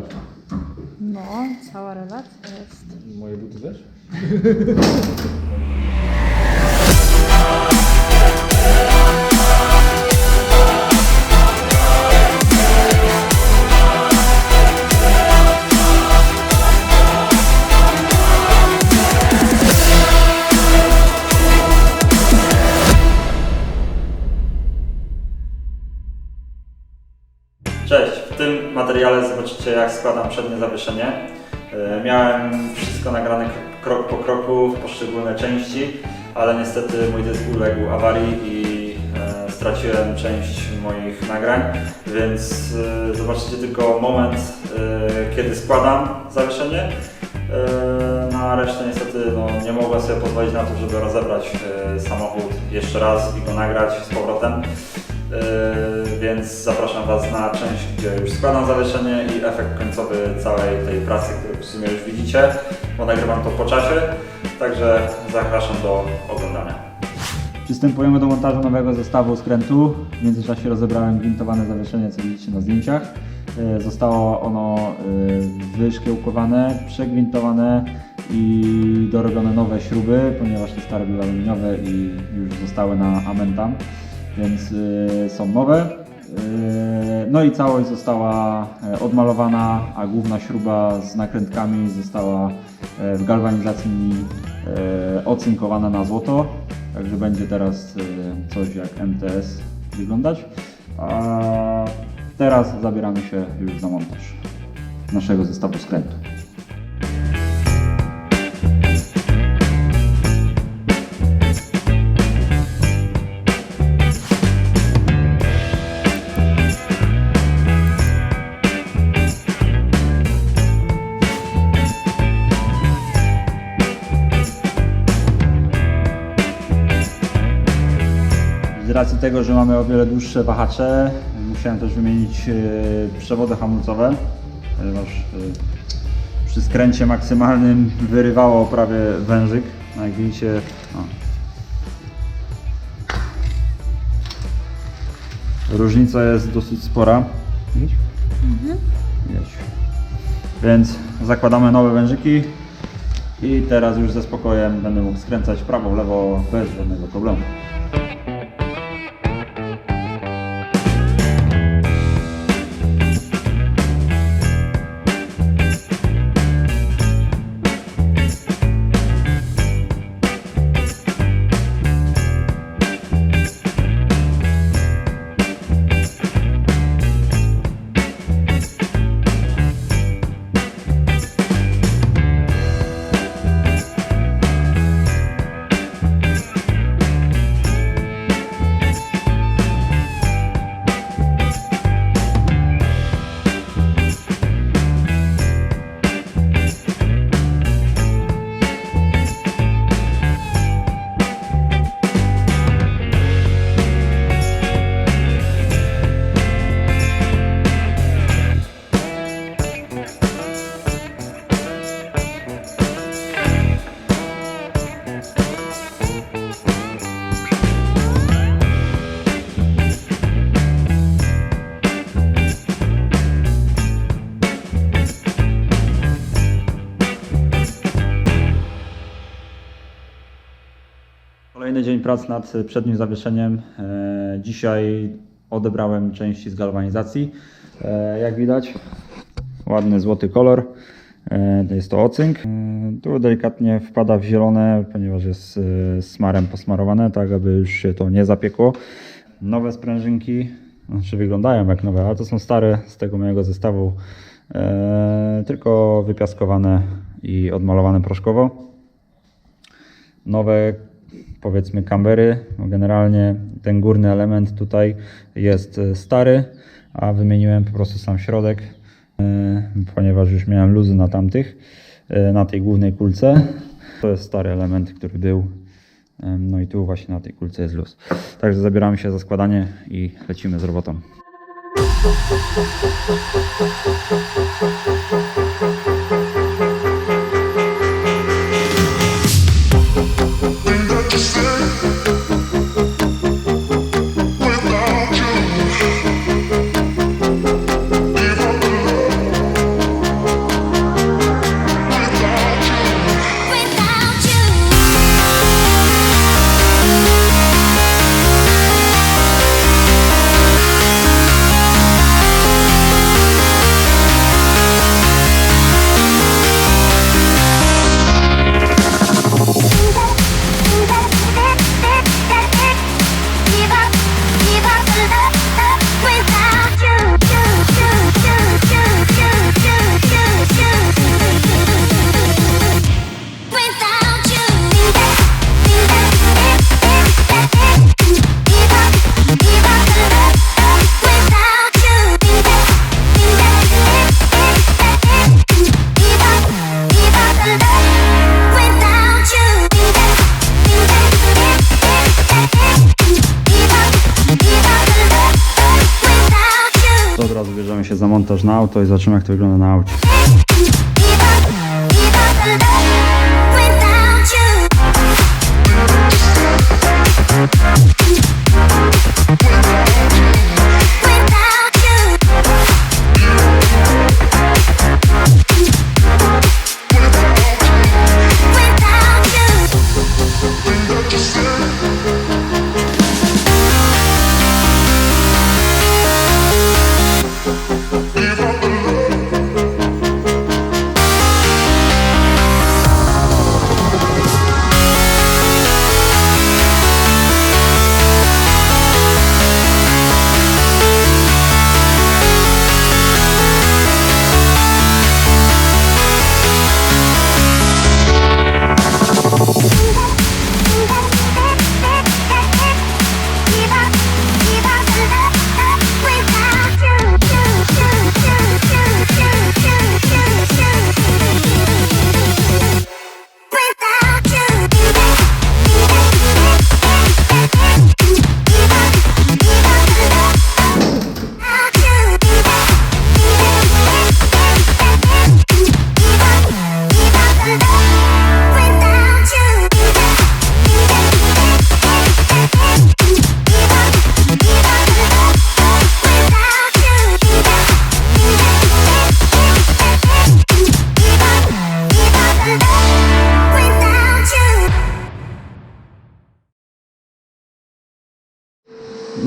przykład. No, cała relacja jest. Moje buty też? Cześć, w tym materiale zobaczycie jak składam przednie zawieszenie. E, Miałem wszystko nagrane krok po kroku w poszczególne części, ale niestety mój dysk uległ awarii i e, straciłem część moich nagrań, więc e, zobaczycie tylko moment, kiedy składam zawieszenie. Na resztę niestety no, nie mogłem sobie pozwolić na to, żeby rozebrać samochód jeszcze raz i go nagrać z powrotem. Yy, więc zapraszam Was na część, gdzie już składam zawieszenie i efekt końcowy całej tej pracy, którą w sumie już widzicie, bo nagrywam to po czasie, także zapraszam do oglądania. Przystępujemy do montażu nowego zestawu skrętu. W międzyczasie rozebrałem gwintowane zawieszenie, co widzicie na zdjęciach. E, Zostało ono e, wyszkiełkowane, przegwintowane i dorobione nowe śruby, ponieważ te stare były aluminiowe i już zostały na amentam, więc e, są nowe. E, No i całość została e, odmalowana, a główna śruba z nakrętkami została e, w galwanizacji e, ocynkowana na złoto. Także będzie teraz coś jak MTS wyglądać. A teraz zabieramy się już za montaż naszego zestawu skrętu. Racji tego, że mamy o wiele dłuższe wahacze, musiałem też wymienić e, przewody hamulcowe, ponieważ e, przy skręcie maksymalnym wyrywało prawie wężyk. No jak widzicie, o. różnica jest dosyć spora. Widać. Więc zakładamy nowe wężyki i teraz już ze spokojem będę mógł skręcać prawo, w lewo bez żadnego problemu. Prac nad przednim zawieszeniem. E, Dzisiaj odebrałem części z galwanizacji. E, Jak widać, ładny złoty kolor. E, to Jest to ocynk. Tu delikatnie wpada w zielone, ponieważ jest smarem posmarowane, tak aby już się to nie zapiekło. Nowe sprężynki, znaczy wyglądają jak nowe, ale to są stare z tego mojego zestawu, tylko wypiaskowane i odmalowane proszkowo nowe powiedzmy kambery. Generalnie ten górny element tutaj jest e, stary, a wymieniłem po prostu sam środek, e, ponieważ już miałem luzy na tamtych, e, na tej głównej kulce. To jest stary element, który był. No i tu właśnie na tej kulce jest luz. Także zabieramy się za składanie i lecimy z robotą. Montaż na auto i zobaczymy jak to wygląda na aucie.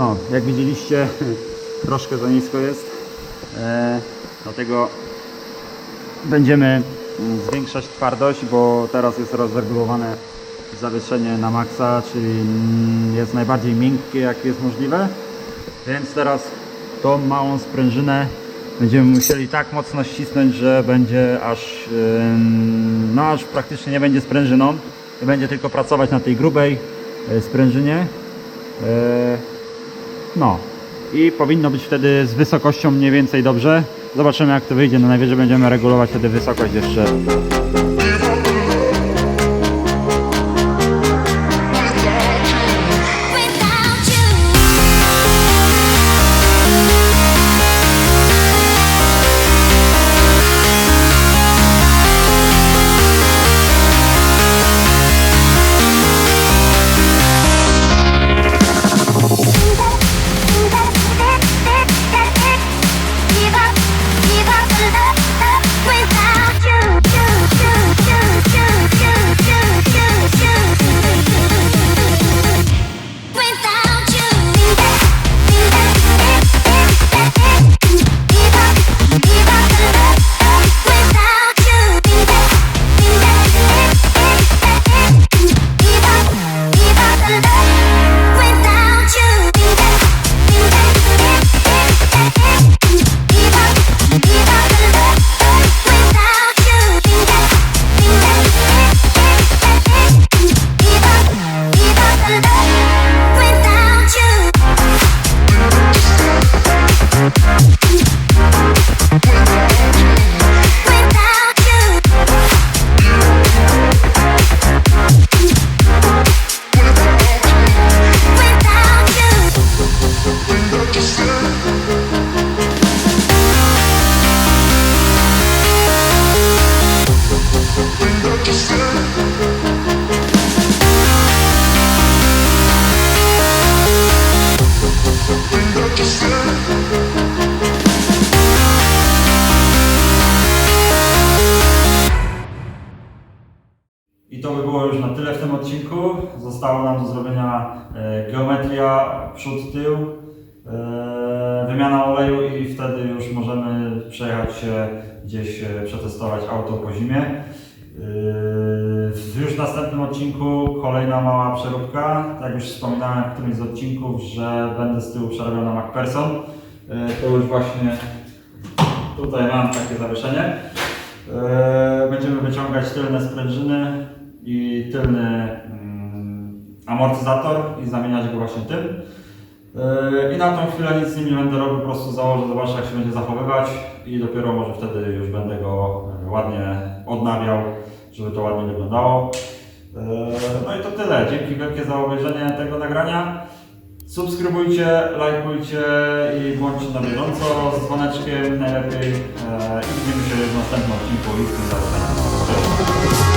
No, jak widzieliście, troszkę za nisko jest. E, dlatego będziemy zwiększać twardość, bo teraz jest rozregulowane zawieszenie na maksa, czyli jest najbardziej miękkie jak jest możliwe. Więc teraz tą małą sprężynę będziemy musieli tak mocno ścisnąć, że będzie aż, no aż praktycznie nie będzie sprężyną będzie tylko pracować na tej grubej e, sprężynie. No i powinno być wtedy z wysokością mniej więcej dobrze. Zobaczymy jak to wyjdzie. No najwyżej będziemy regulować wtedy wysokość jeszcze. To by było już na tyle w tym odcinku. Zostało nam do zrobienia e, geometria przód, tył, e, wymiana oleju i wtedy już możemy przejechać się gdzieś, e, przetestować auto po zimie. W już następnym odcinku kolejna mała przeróbka. Tak już wspominałem w którymś z odcinków, że będę z tyłu przerabiał na MacPherson. To już właśnie tutaj mam takie zawieszenie. Będziemy wyciągać tylne sprężyny i tylny mm, amortyzator i zamieniać go właśnie tym. E, I na tą chwilę nic z nim nie będę robił, po prostu założę, zobaczę jak się będzie zachowywać i dopiero może wtedy już będę go e, ładnie odnawiał, żeby to ładnie wyglądało. E, No i to tyle. Dzięki wielkie za obejrzenie tego nagrania. Subskrybujcie, lajkujcie i bądźcie na bieżąco z dzwoneczkiem najlepiej. E, I widzimy się w następnym odcinku. I w tym.